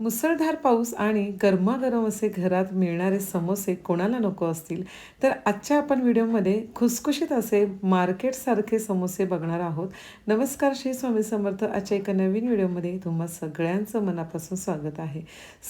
मुसळधार पाऊस आणि गरमागरम असे घरात मिळणारे समोसे कोणाला नको असतील? तर आजच्या आपण व्हिडिओमध्ये खुसखुशीत असे मार्केटसारखे समोसे बघणार आहोत. नमस्कार श्री स्वामी समर्थ. आजच्या एका नवीन व्हिडिओमध्ये तुम्हा सगळ्यांचं मनापासून स्वागत आहे.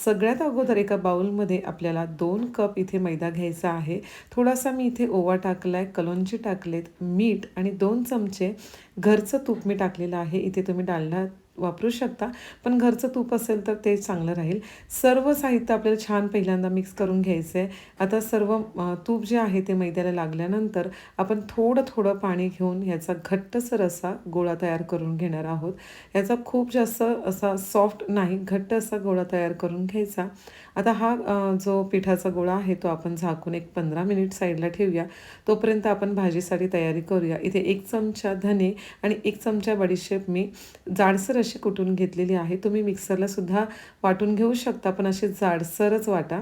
सगळ्यात अगोदर एका बाउलमध्ये आपल्याला दोन कप इथे मैदा घ्यायचा आहे. थोडासा मी इथे ओवा टाकला आहे कलोंजी टाकलेत मीठ आणि दोन चमचे घरचं तूप मी टाकलेलं आहे. इथे तुम्ही डालडा वापरू शकता. पण घरचं तूप असेल तर ते चांगलं राहील. सर्व साहित्य आपल्याला छान पहिल्यांदा मिक्स करून घ्यायचं आहे आता सर्व तूप जे आहे ते मैद्याला लागल्यानंतर आपण थोडं थोडं पाणी घेऊन ह्याचा घट्टसर असा गोळा तयार करून घेणार आहोत. याचा खूप जास्त असा सॉफ्ट नाही घट्ट असा गोळा तयार करून घ्यायचा. आता हा जो पिठाचा गोळा आहे तो आपण झाकून एक पंधरा मिनिट साईडला ठेवूया. तोपर्यंत आपण भाजीसाठी तयारी करूया. इथे एक चमचा धने आणि एक चमचा बडीशेप मी जाडसर अशी कुटून घेतलेली आहे तुम्ही मिक्सरला सुद्धा वाटून घेऊ शकता पण असे जाडसरच वाटा.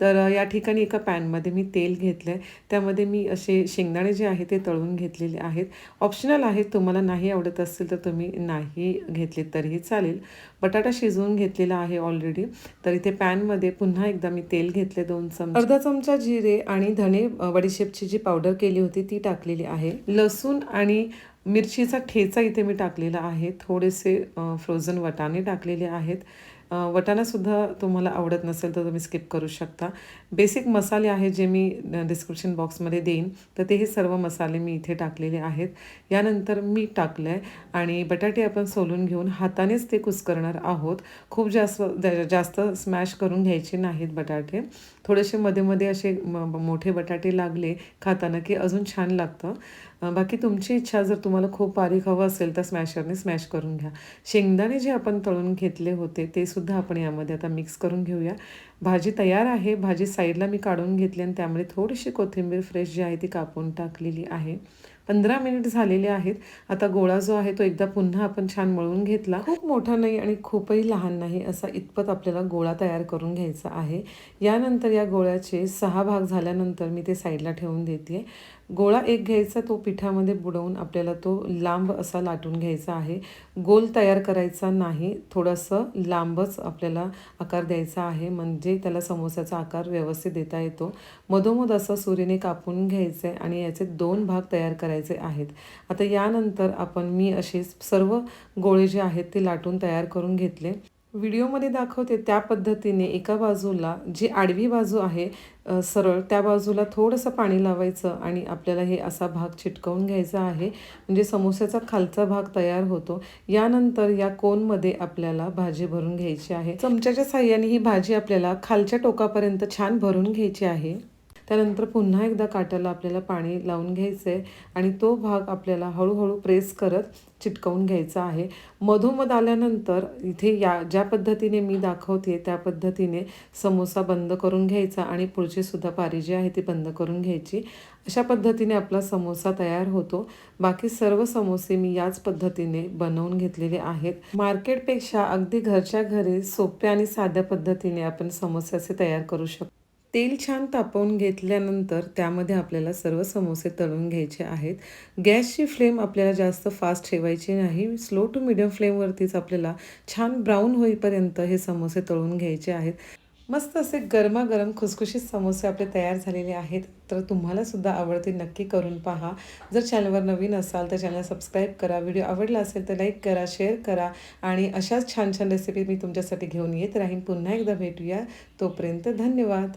तर या ठिकाणी एका पॅनमध्ये मी तेल घेतलं आहे त्यामध्ये मी असे शेंगदाणे जे आहे ते तळून घेतलेले आहेत. ऑप्शनल आहेत तुम्हाला नाही आवडत असतील तर तुम्ही नाही घेतले तरीही चालेल. बटाटा शिजवून घेतलेला आहे ऑलरेडी तर इथे पॅनमध्ये पुन्हा एकदा मी तेल घेतले दोन चमचे. अर्धा चमचा जिरे आणि धणे बडीशेपची जी पावडर केली होती ती टाकलेली आहे. लसूण आणि मिरचीचा ठेचा इथे मी टाकलेला आहे. थोडेसे फ्रोझन वटाणे टाकलेले आहेत. वटाणासुद्धा तुम्हाला आवडत नसेल तर तुम्ही स्किप करू शकता. बेसिक मसाले आहेत जे मी डिस्क्रिप्शन बॉक्समध्ये देईन. तर ते हे सर्व मसाले मी इथे टाकलेले आहेत. यानंतर मीठ टाकलं आहे आणि बटाटे आपण सोलून घेऊन हातानेच ते कुस्करणार आहोत. खूप जास्त जास्त स्मॅश करून घ्यायचे नाहीत बटाटे. थोडेसे मध्ये मध्ये असे मोठे बटाटे लागले खाताना की अजून छान लागतं. बाकी तुमची इच्छा जर तुम्हाला खूप बारीक हवं असेल तर स्मॅशरने स्मॅश करून घ्या. शेंगदाणे जे आपण तळून घेतले होते ते सुद्धा आपण यामध्ये आता मिक्स करून घेऊया. भाजी तयार आहे. भाजी साईडला मी काढून घेतली आणि त्यामध्ये थोडीशी कोथिंबीर फ्रेश जी आहे ती कापून टाकलेली आहे. पंधरा मिनिट झालेले आहेत. आता गोळा जो आहे तो एकदा पुन्हा आपण छान मळून घेतला. खूप मोठा नाही आणि खूपही लहान नाही असा इतपत आपल्याला गोळा तयार करून घ्यायचा आहे. यानंतर या गोळ्याचे सहा भाग झाल्यानंतर मी ते साईडला ठेवून देते गोळा एक घ्यायचा तो पिठामध्ये बुडवून आपल्याला तो लांब असा लाटून घ्यायचा आहे. गोल तयार करायचा नाही थोडंसं लांबच आपल्याला आकार द्यायचा आहे म्हणजे त्याला समोसाचा आकार व्यवस्थित देता येतो. मधोमध असं सुरीने कापून घ्यायचं आहे आणि याचे दोन भाग तयार करायचे आहेत. आता यानंतर आपण मी असे सर्व गोळे जे आहेत ते लाटून तयार करून घेतले. व्हिडिओमध्ये दाखवते त्या पद्धतीने एका बाजूला जी आडवी बाजू आहे सरळ त्या बाजूला थोडंसं पाणी लावायचं आणि आपल्याला हे असा भाग चिटकवून घ्यायचा आहे. म्हणजे समोस्याचा खालचा भाग तयार होतो. यानंतर या कोनमध्ये आपल्याला भाजी भरून घ्यायची आहे. चमच्याच्या साह्याने ही भाजी आपल्याला खालच्या टोकापर्यंत छान भरून घ्यायची आहे. त्यानंतर पुन्हा एकदा काट्याला आपल्याला पाणी लावून घ्यायचं आहे आणि तो भाग आपल्याला हळूहळू प्रेस करत चिटकवून घ्यायचा आहे. मधोमध आल्यानंतर इथे या ज्या पद्धतीने मी दाखवते त्या पद्धतीने समोसा बंद करून घ्यायचा आणि पुढची सुद्धा पारी जी आहे ती बंद करून घ्यायची. अशा पद्धतीने आपला समोसा तयार होतो. बाकी सर्व समोसे मी याच पद्धतीने बनवून घेतलेले आहेत. मार्केटपेक्षा अगदी घरच्या घरी सोप्या आणि साध्या पद्धतीने आपण समोस्याचे तयार करू शकतो. तेल छान तापवून घेतल्यानंतर त्यामध्ये आपल्याला सर्व समोसे तळून घ्यायचे आहेत. गॅसची फ्लेम आपल्याला जास्त फास्ट ठेवायची नाही. स्लो टू मिडियम फ्लेमवरतीच आपल्याला छान ब्राऊन होईपर्यंत हे समोसे तळून घ्यायचे आहेत. मस्त असे गरमागरम खुसखुशीत समोसे आपले तयार झालेले आहेत. तर तुम्हालासुद्धा आवडते नक्की करून पहा. जर चॅनलवर नवीन असाल तर चॅनल सबस्क्राईब करा. व्हिडिओ आवडला असेल तर लाईक करा शेअर करा आणि अशाच छान छान रेसिपी मी तुमच्यासाठी घेऊन येत राहीन. पुन्हा एकदा भेटूया. तोपर्यंत धन्यवाद.